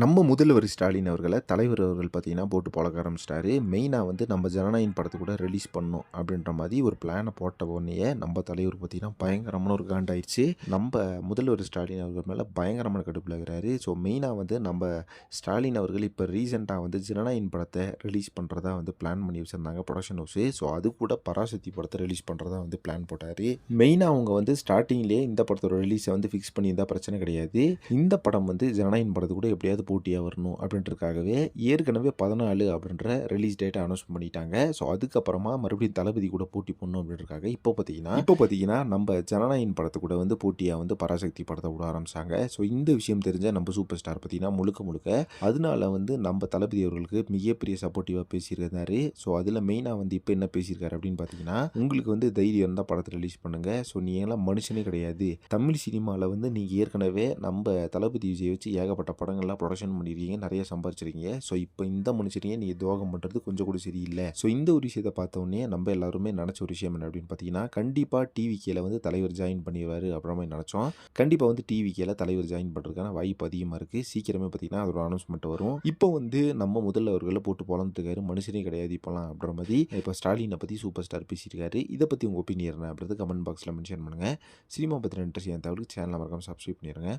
நம்ம முதல்வர் ஸ்டாலின் அவர்களை தலைவர் அவர்கள் பார்த்தீங்கன்னா போட்டு பழக்க ஆரம்பிச்சிட்டாரு. மெயினாக வந்து நம்ம ஜனநாயகன் படத்தை கூட ரிலீஸ் பண்ணோம் அப்படின்ற மாதிரி ஒரு பிளானை போட்ட உடனே நம்ம தலைவர் பார்த்தீங்கன்னா பயங்கரமான ஒரு காண்டாயிடுச்சு நம்ம முதல்வர் ஸ்டாலின் அவர்கள் மேலே பயங்கரமான கடுப்பில் இருக்கிறாரு. ஸோ மெயினாக வந்து நம்ம ஸ்டாலின் அவர்கள் இப்போ ரீசெண்டாக வந்து ஜனநாயகன் படத்தை ரிலீஸ் பண்ணுறதா வந்து பிளான் பண்ணி வச்சுருந்தாங்க ப்ரொடக்ஷன் ஹவுஸு ஸோ அது கூட பராசக்தி படத்தை ரிலீஸ் பண்ணுறதா வந்து பிளான் போட்டார். மெயினாக அவங்க வந்து ஸ்டார்டிங்லேயே இந்த படத்தோட ரிலீஸை வந்து ஃபிக்ஸ் பண்ணியிருந்தால் பிரச்சனை கிடையாது. இந்த படம் வந்து ஜனநாயகன் படத்தை கூட எப்படியாவது போட்டியாக வரணும் அப்படின்றதுக்காகவே ஏற்கனவே பதினாலு அப்படின்ற ரிலீஸ் டேட்டை அனௌன்ஸ் பண்ணிட்டாங்க. ஸோ அதுக்கப்புறமா மறுபடியும் தளபதி கூட போட்டி பண்ணணும் அப்படின்றதுக்காக இப்போ பார்த்தீங்கன்னா இப்போ பார்த்தீங்கன்னா நம்ம ஜனநாயகன் படத்தை கூட வந்து போட்டியாக வந்து பராசக்தி படத்தை விட ஆரம்பிச்சாங்க. ஸோ இந்த விஷயம் தெரிஞ்ச நம்ம சூப்பர் ஸ்டார் பார்த்தீங்கன்னா முழுக்க முழுக்க அதனால வந்து நம்ம தளபதி அவர்களுக்கு மிகப்பெரிய சப்போர்ட்டிவாக பேசியிருந்தாரு ஸோ அதில் மெயினாக வந்து இப்போ என்ன பேசியிருக்காரு அப்படின்னு பார்த்தீங்கன்னா உங்களுக்கு வந்து தைரியம் இருந்தால் படத்தை ரிலீஸ் பண்ணுங்க. ஸோ நீங்களாம் மனுஷனே கிடையாது. தமிழ் சினிமாவில் வந்து நீங்கள் ஏற்கனவே நம்ம தளபதி விஜய் வச்சு ஏகப்பட்ட படங்கள்லாம் ப்ரொடக்ஷன் பண்ணியிருக்கீங்க நிறைய சம்பாரிச்சிருக்கீங்க. ஸோ இப்போ இந்த மனுஷனையே நீங்கள் துரோகம் பண்ணுறது கொஞ்சம் கூட சரியில்லை. ஸோ இந்த ஒரு விஷயத்தை பார்த்தோன்னே நம்ம எல்லாருமே நினச்ச ஒரு விஷயம் என்ன அப்படின்னு பார்த்தீங்கன்னா கண்டிப்பாக டிவி கேல வந்து தலைவர் ஜாயின் பண்ணிடுவார் அப்புறம் மாதிரி நினச்சோம். கண்டிப்பாக வந்து டிவி கேல தலைவர் ஜாயின் பண்ணுறதுக்கான வாய்ப்பு அதிகமாக இருக்குது சீக்கிரமே பார்த்தீங்கன்னா அதோட அனௌன்ஸ்மெண்ட் வரும். இப்போ வந்து நம்ம முதல்ல அவர்களை போட்டு போலந்துருக்காரு மனுஷனே கிடையாது இப்போலாம் அப்படின்ற மாதிரி. இப்போ ஸ்டாலினை பற்றி சூப்பர் ஸ்டார் பேசியிருக்காரு. இதை பற்றி உங்கள் ஒப்பீனியன் என்ன அப்படின்றது கமெண்ட் பாக்ஸில் மென்ஷன் பண்ணுங்கள் சினிமா பற்றின இன்ட்ரெஸ்ட் என் தவிர்க்கு சேனலை மறக்காமல் சப்ஸ்கிரைப் பண்ணிடுங்க